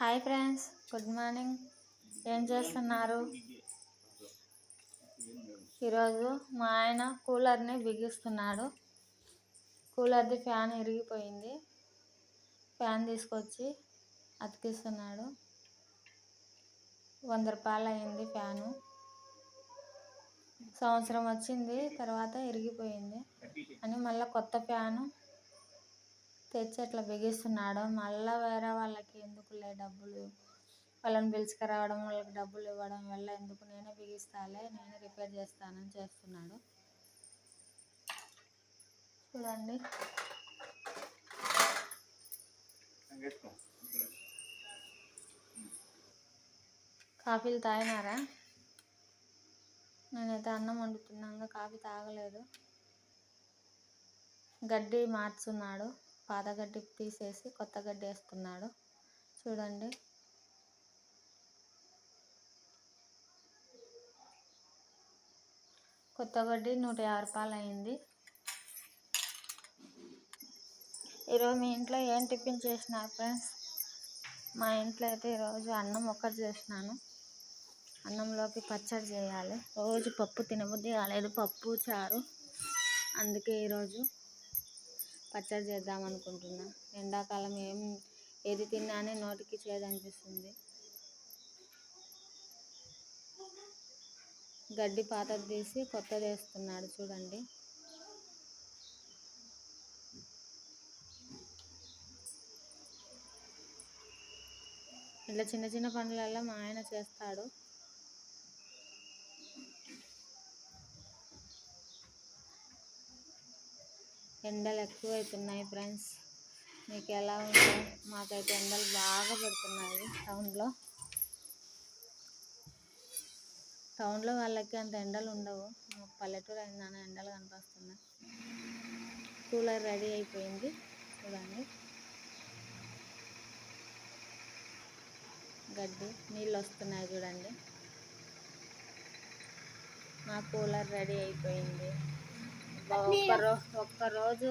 Hi friends good morning. ఏం చేస్తున్నారు? ఈరోజు మా ఆయన కూలర్ని బిగిస్తున్నాడు. కూలర్ది ఫ్యాన్ ఇరిగిపోయింది. ఫ్యాన్ తీసుకొచ్చి అతికిస్తున్నాడు. వంద రూపాయలు అయింది ఫ్యాను. సంవత్సరం వచ్చింది తర్వాత ఇరిగిపోయింది అని మళ్ళీ కొత్త ఫ్యాను తెచ్చి అట్లా బిగిస్తున్నాడు. మళ్ళీ వేరే వాళ్ళకి ఎందుకులే డబ్బులు? వాళ్ళని పిలుచుకురావడం వాళ్ళకి డబ్బులు ఇవ్వడం వల్ల ఎందుకు నేనే బిగిస్తాలే నేనే రిపేర్ చేస్తానని చేస్తున్నాడు. చూడండి. కాఫీలు తాగినారా? నేనైతే అన్నం వండుతున్నాగా కాఫీ తాగలేదు. గడ్డి మార్చున్నాడు. పాత గడ్డి తీసేసి కొత్త గడ్డి వేస్తున్నాడు. చూడండి. కొత్త గడ్డి నూట యాభై రూపాయలు అయింది. ఈరోజు మీ ఇంట్లో ఏం టిఫిన్ చేసినారు ఫ్రెండ్స్? మా ఇంట్లో అయితే ఈరోజు అన్నం ఒక్కటి చేసినాను. అన్నంలోకి పచ్చడి చేయాలి. రోజు పప్పు తినబుద్ధి కాలేదు పప్పు చారు. అందుకే ఈరోజు పచ్చడి చేద్దాం అనుకుంటున్నా. ఎండాకాలం ఏం ఏది తిన్నానే నోటికి చేదనిపిస్తుంది. గడ్డి పాతది తీసి కొత్తది వేస్తున్నాడు చూడండి. ఇట్లా చిన్న చిన్న పనులలో మా ఆయన చేస్తాడు. ఎండలు ఎక్కువ అవుతున్నాయి ఫ్రెండ్స్. మీకు ఎలా ఉందో మాకైతే ఎండలు బాగా పడుతున్నాయి టౌన్లో. టౌన్లో వాళ్ళకి అంత ఎండలు ఉండవు. పల్లెటూరు అయిన ఎండలు కనిపిస్తున్నాయి. కూలర్ రెడీ అయిపోయింది. చూడండి. గడ్డి నీళ్ళు వస్తున్నాయి చూడండి. మా కూలర్ రెడీ అయిపోయింది. ఒక్కరో ఒక్కరోజు